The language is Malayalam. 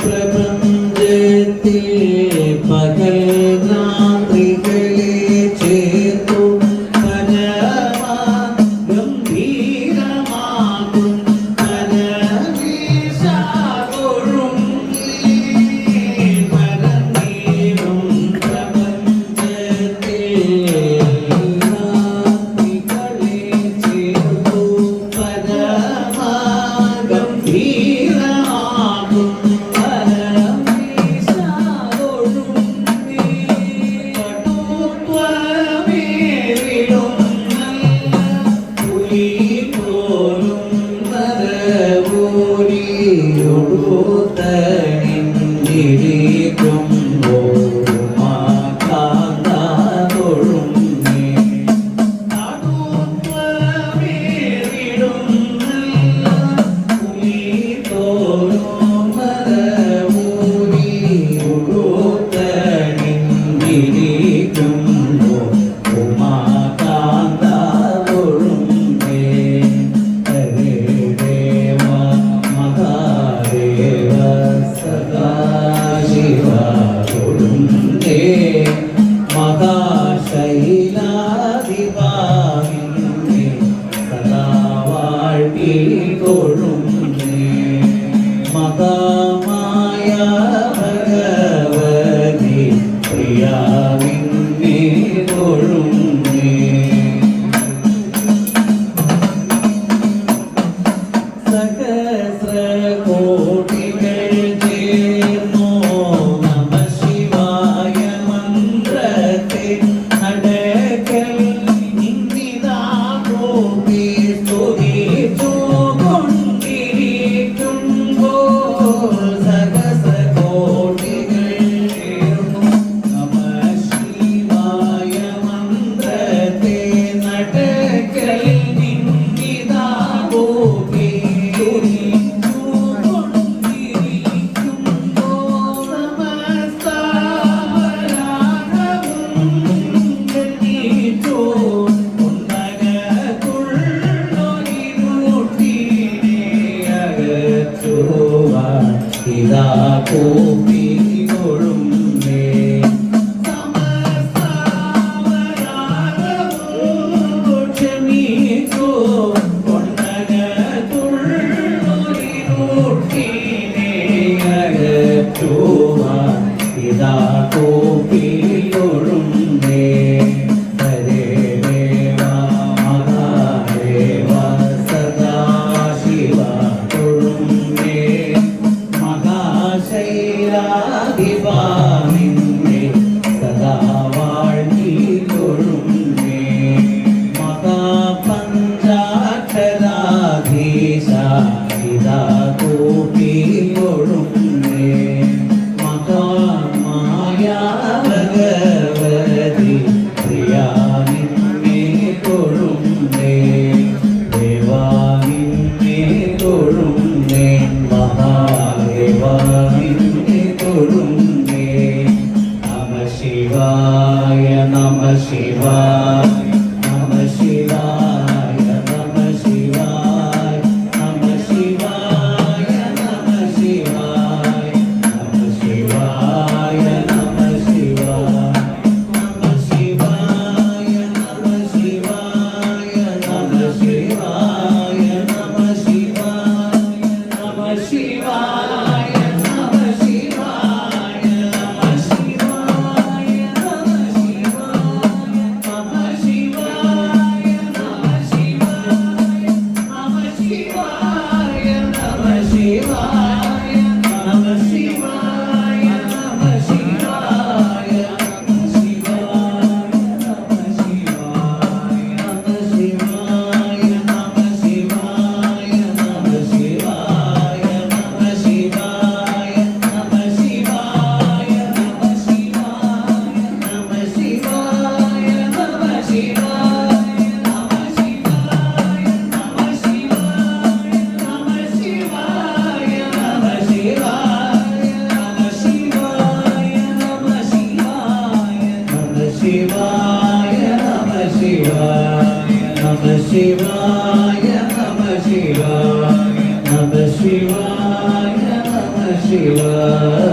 പ്രപഞ്ചത്തിൽ പകൽ രാത്രികളെ ചേർത്തു. കനവാ ഗംഭീരമാകും കനവീശാകൊഴും പരനീളം പ്രപഞ്ചത്തിൽ രാത്രികളെ ചേർത്തു കനവാ ഗംഭീര aku Shiva. ശിവായ നമ ശിവായ നമ